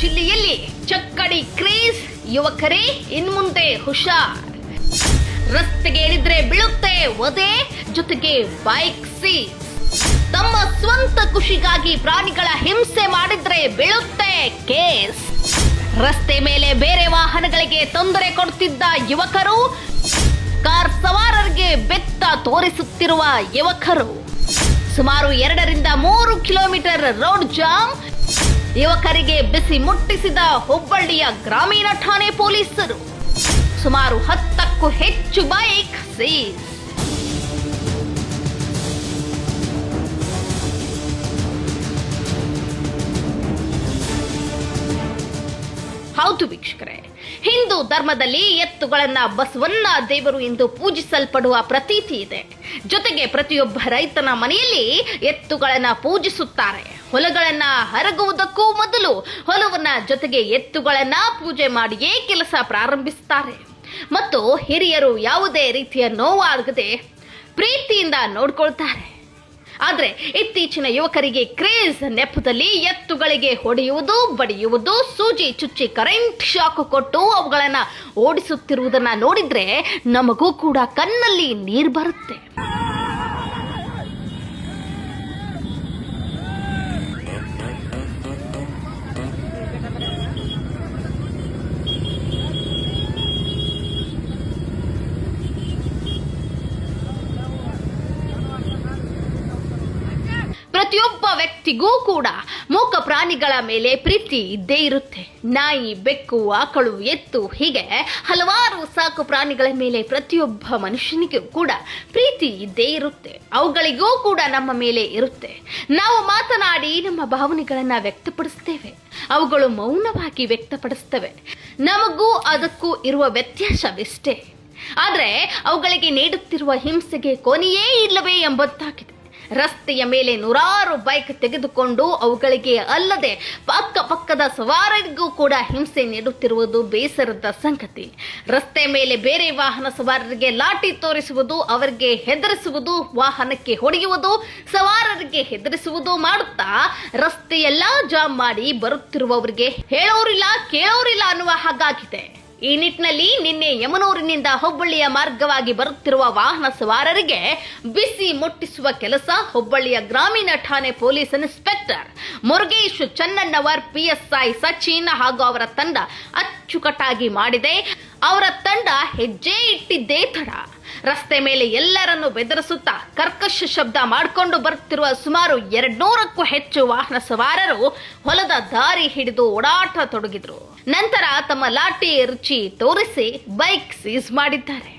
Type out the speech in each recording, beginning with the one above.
ಜಿಲ್ಲೆಯಲ್ಲಿ ಚಕ್ಕಡಿ ಕ್ರೇಜ್ ಯುವಕರೇ ಇನ್ಮುಂದೆ ಹುಷಾರ್. ರಸ್ತೆಗೆ ಇಳಿದ್ರೆ ಬೀಳುತ್ತೆ ಒದೆ ಜೊತೆಗೆ ಬೈಕ್ ಸೀಸ್ ತಮ್ಮ ಸ್ವಂತ ಖುಷಿಗಾಗಿ ಪ್ರಾಣಿಗಳ ಹಿಂಸೆ ಮಾಡಿದ್ರೆ ಬೀಳುತ್ತೆ ಕೇಸ್. ರಸ್ತೆ ಮೇಲೆ ಬೇರೆ ವಾಹನಗಳಿಗೆ ತೊಂದರೆ ಕೊಡ್ತಿದ್ದ ಯುವಕರು, ಕಾರ್ ಸವಾರರಿಗೆ ಬೆತ್ತ ತೋರಿಸುತ್ತಿರುವ ಯುವಕರು. ಸುಮಾರು ಎರಡರಿಂದ ಮೂರು ಕಿಲೋಮೀಟರ್ ರೋಡ್ ಜಾಮ್ ಯುವಕರಿಗೆ ಬಿಸಿ ಮುಟ್ಟಿಸಿದ ಹುಬ್ಬಳ್ಳಿಯ ಗ್ರಾಮೀಣ ಠಾಣೆ ಪೊಲೀಸರು ಸುಮಾರು ಹತ್ತಕ್ಕೂ ಹೆಚ್ಚು ಬೈಕ್ ಸೀಸ್. ಹೌದು ವೀಕ್ಷಕರೇ ಹಿಂದೂ ಧರ್ಮದಲ್ಲಿ ಎತ್ತುಗಳನ್ನ ಬಸವಣ್ಣ ದೇವರು ಎಂದು ಪೂಜಿಸಲ್ಪಡುವ ಪ್ರತೀತಿ ಇದೆ. ಜೊತೆಗೆ ಪ್ರತಿಯೊಬ್ಬ ರೈತನ ಮನೆಯಲ್ಲಿ ಎತ್ತುಗಳನ್ನ ಪೂಜಿಸುತ್ತಾರೆ. ಹೊಲಗಳನ್ನ ಹರಗುವುದಕ್ಕೂ ಮೊದಲು ಹೊಲವನ್ನ ಜೊತೆಗೆ ಎತ್ತುಗಳನ್ನ ಪೂಜೆ ಮಾಡಿಯೇ ಕೆಲಸ ಪ್ರಾರಂಭಿಸುತ್ತಾರೆ ಮತ್ತು ಹಿರಿಯರು ಯಾವುದೇ ರೀತಿಯ ನೋವಾಗದೆ ಪ್ರೀತಿಯಿಂದ ನೋಡ್ಕೊಳ್ತಾರೆ. ಆದ್ರೆ ಇತ್ತೀಚಿನ ಯುವಕರಿಗೆ ಕ್ರೇಜ್ ನೆಪದಲ್ಲಿ ಎತ್ತುಗಳಿಗೆ ಹೊಡೆಯುವುದು, ಬಡಿಯುವುದು, ಸೂಜಿ ಚುಚ್ಚಿ ಕರೆಂಟ್ ಶಾಕ್ ಕೊಟ್ಟು ಅವುಗಳನ್ನು ಓಡಿಸುತ್ತಿರುವುದನ್ನು ನೋಡಿದರೆ ನಮಗೂ ಕೂಡ ಕಣ್ಣಲ್ಲಿ ನೀರು ಬರುತ್ತೆ. ಪ್ರತಿಯೊಬ್ಬ ವ್ಯಕ್ತಿಗೂ ಕೂಡ ಮೂಕ ಪ್ರಾಣಿಗಳ ಮೇಲೆ ಪ್ರೀತಿ ಇದ್ದೇ ಇರುತ್ತೆ. ನಾಯಿ, ಬೆಕ್ಕು, ಆಕಳು, ಎತ್ತು, ಹೀಗೆ ಹಲವಾರು ಸಾಕು ಪ್ರಾಣಿಗಳ ಮೇಲೆ ಪ್ರತಿಯೊಬ್ಬ ಮನುಷ್ಯನಿಗೂ ಕೂಡ ಪ್ರೀತಿ ಇದ್ದೇ ಇರುತ್ತೆ. ಅವುಗಳಿಗೂ ಕೂಡ ನಮ್ಮ ಮೇಲೆ ಇರುತ್ತೆ. ನಾವು ಮಾತನಾಡಿ ನಮ್ಮ ಭಾವನೆಗಳನ್ನ ವ್ಯಕ್ತಪಡಿಸ್ತೇವೆ. ಅವುಗಳು ಮೌನವಾಗಿ ವ್ಯಕ್ತಪಡಿಸ್ತವೆ. ನಮಗೂ ಅದಕ್ಕೂ ಇರುವ ವ್ಯತ್ಯಾಸವಿಷ್ಟೇ. ಆದರೆ ಅವುಗಳಿಗೆ ನೀಡುತ್ತಿರುವ ಹಿಂಸೆಗೆ ಕೊನೆಯೇ ಇಲ್ಲವೇ ಎಂಬುದಾಗಿದೆ ರಸ್ತೆಯ ಮೇಲೆ ನೂರಾರು ಬೈಕ್ ತೆಗೆದುಕೊಂಡು ಅವುಗಳಿಗೆ ಅಲ್ಲದೆ ಪಕ್ಕ ಪಕ್ಕದ ಸವಾರರಿಗೂ ಕೂಡ ಹಿಂಸೆ ನೀಡುತ್ತಿರುವುದು ಬೇಸರದ ಸಂಗತಿ. ರಸ್ತೆ ಮೇಲೆ ಬೇರೆ ವಾಹನ ಸವಾರರಿಗೆ ಲಾಠಿ ತೋರಿಸುವುದು, ಅವರಿಗೆ ಹೆದರಿಸುವುದು, ವಾಹನಕ್ಕೆ ಹೊಡೆಯುವುದು, ಸವಾರರಿಗೆ ಹೆದರಿಸುವುದು ಮಾಡುತ್ತಾ ರಸ್ತೆಯೆಲ್ಲ ಜಾಮ್ ಮಾಡಿ ಬರುತ್ತಿರುವವರಿಗೆ ಹೇಳೋರಿಲ್ಲ, ಕೇಳೋರಿಲ್ಲ ಅನ್ನುವ ಹಾಗಾಗಿದೆ. ಈ ನಿಟ್ಟಿನಲ್ಲಿ ನಿನ್ನೆ ಯಮನೂರಿನಿಂದ ಹುಬ್ಬಳ್ಳಿಯ ಮಾರ್ಗವಾಗಿ ಬರುತ್ತಿರುವ ವಾಹನ ಸವಾರರಿಗೆ ಬಿಸಿ ಮುಟ್ಟಿಸುವ ಕೆಲಸ ಹುಬ್ಬಳ್ಳಿಯ ಗ್ರಾಮೀಣ ಠಾಣೆ police inspector Murugesh Channannavar PSI Sachin ಹಾಗೂ ಅವರ ತಂಡ ಅಚ್ಚುಕಟ್ಟಾಗಿ ಮಾಡಿದೆ. ಅವರ ತಂಡ ಹೆಜ್ಜೆ ಇಟ್ಟಿದ್ದೇ ತಡ. ರಸ್ತೆ ಮೇಲೆ ಎಲ್ಲರನ್ನು ಬೆದರಿಸುತ್ತಾ ಕರ್ಕಶ ಶಬ್ದ ಮಾಡಿಕೊಂಡು ಬರುತ್ತಿರುವ ಸುಮಾರು ಎರಡ್ನೂರಕ್ಕೂ ಹೆಚ್ಚು ವಾಹನ ಸವಾರರು ಹೊಲದ ದಾರಿ ಹಿಡಿದು ಓಡಾಟ ತೊಡಗಿದ್ರು. ನಂತರ ತಮ್ಮ ಲಾಠಿ ರುಚಿ ತೋರಿಸಿ ಬೈಕ್ ಸೀಸ್ ಮಾಡಿದ್ದಾರೆ.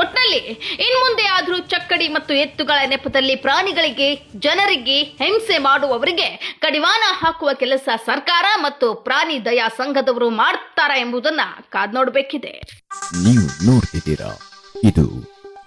ಒಟ್ನಲ್ಲಿ ಇನ್ಮುಂದೆ ಆದರೂ ಚಕ್ಕಡಿ ಮತ್ತು ಎತ್ತುಗಳ ನೆಪದಲ್ಲಿ ಪ್ರಾಣಿಗಳಿಗೆ, ಜನರಿಗೆ ಹಿಂಸೆ ಮಾಡುವವರಿಗೆ ಕಡಿವಾಣ ಹಾಕುವ ಕೆಲಸ ಸರ್ಕಾರ ಮತ್ತು ಪ್ರಾಣಿ ದಯಾ ಸಂಘದವರು ಮಾಡ್ತಾರಾ ಎಂಬುದನ್ನ ಕಾದ್ ನೋಡಬೇಕಿದೆ ನೀವು ನೋಡ್ತಿದ್ದೀರಾ. ಇದು